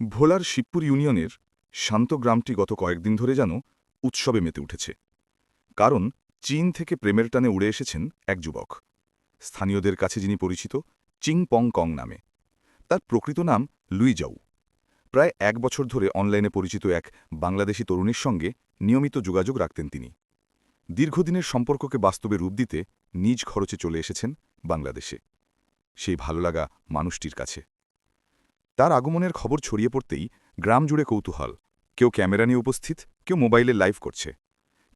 ভোলার শিবপুর ইউনিয়নের শান্ত গ্রামটি গত কয়েকদিন ধরে যেন উৎসবে মেতে উঠেছে। কারণ চীন থেকে প্রেমের টানে উড়ে এসেছেন এক যুবক। স্থানীয়দের কাছে যিনি পরিচিত চিং পং কং নামে। তার প্রকৃত নাম লুই লুইজাউ প্রায় এক বছর ধরে অনলাইনে পরিচিত এক বাংলাদেশি তরুণীর সঙ্গে নিয়মিত যোগাযোগ রাখতেন তিনি। দীর্ঘদিনের সম্পর্ককে বাস্তবে রূপ দিতে নিজ খরচে চলে এসেছেন বাংলাদেশে। সেই ভালো লাগা মানুষটির কাছে। তার আগমনের খবর ছড়িয়ে পড়তেই গ্রাম জুড়ে কৌতূহল। কেউ ক্যামেরা নিয়ে উপস্থিত, কেউ মোবাইলে লাইভ করছে।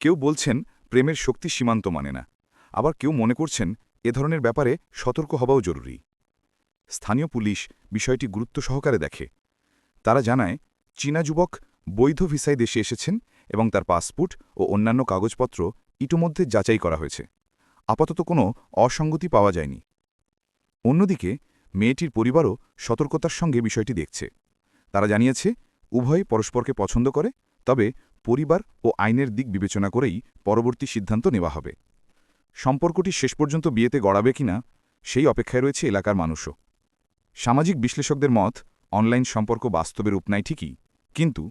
কেউ বলছেন, প্রেমের শক্তি সীমান্ত মানে না। আবার কেউ মনে করছেন, এ ধরনের ব্যাপারে সতর্ক হওয়াও জরুরি। স্থানীয় পুলিশ বিষয়টি গুরুত্ব সহকারে দেখে। তারা জানায়, চীনা যুবক বৈধ ভিসায় দেশে এসেছেন এবং তার পাসপোর্ট ও অন্যান্য কাগজপত্র ইতোমধ্যে যাচাই করা হয়েছে। আপাতত কোনো অসঙ্গতি পাওয়া যায়নি। অন্যদিকে মেয়েটির পরিবারও সতর্কতার সঙ্গে বিষয়টি দেখছে। তারা জানিয়েছে, উভয় পরস্পরকে পছন্দ করে, তবে পরিবার ও আইনের দিক বিবেচনা করেই পরবর্তী সিদ্ধান্ত নেওয়া হবে। সম্পর্কটি শেষ পর্যন্ত বিয়েতে গড়াবে কিনা সেই অপেক্ষায় রয়েছে এলাকার মানুষও। সামাজিক বিশ্লেষকদের মত, অনলাইন সম্পর্ক বাস্তবে রূপ নেয় ঠিকই, কিন্তু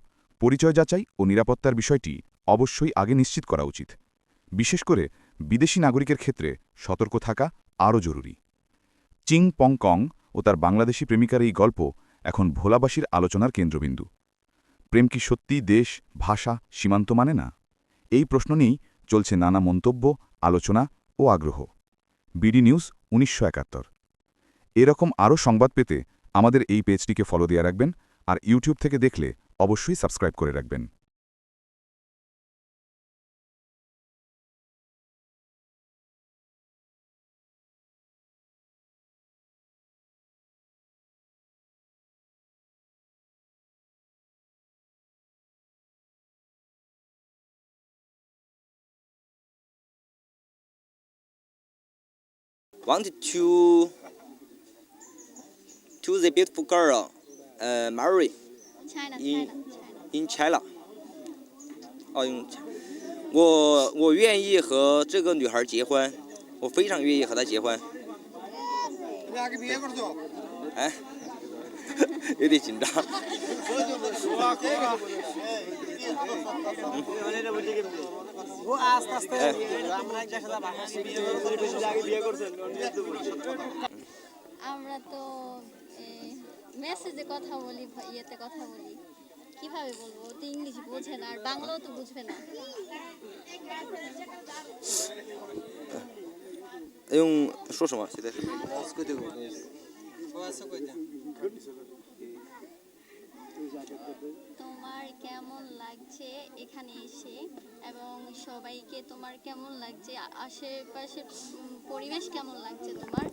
পরিচয় যাচাই ও নিরাপত্তার বিষয়টি অবশ্যই আগে নিশ্চিত করা উচিত। বিশেষ করে বিদেশি নাগরিকের ক্ষেত্রে সতর্ক থাকা আরও জরুরি। চিং পং কং ও তার বাংলাদেশি প্রেমিকার এই গল্প এখন ভোলাবাসীর আলোচনার কেন্দ্রবিন্দু। প্রেম কি সত্যিই দেশ, ভাষা, সীমান্ত মানে না? এই প্রশ্ন নিয়েই চলছে নানা মন্তব্য, আলোচনা ও আগ্রহ। বিডি নিউজ উনিশশো একাত্তর। এরকম আরও সংবাদ পেতে আমাদের এই পেজটিকে ফলো দিয়ে রাখবেন আর ইউটিউব থেকে দেখলে অবশ্যই সাবস্ক্রাইব করে রাখবেন। Wanted to to the beautiful girl uh, marry China, in China, in China。哦，用我我愿意和这个女孩结婚，我非常愿意和她结婚。哎，öyle তো মেসেজে কথা বলি ইয়েতে কথা বলি। কীভাবে বলব? তো ইংলিশ বোঝে না আর বাংলাও তো বুঝবে না। এবং সুষমা সংস্কৃতি তোমার কেমন লাগছে এখানে এসে? এবং সবাইকে তোমার কেমন লাগছে? আশেপাশে পরিবেশ কেমন লাগছে তোমার?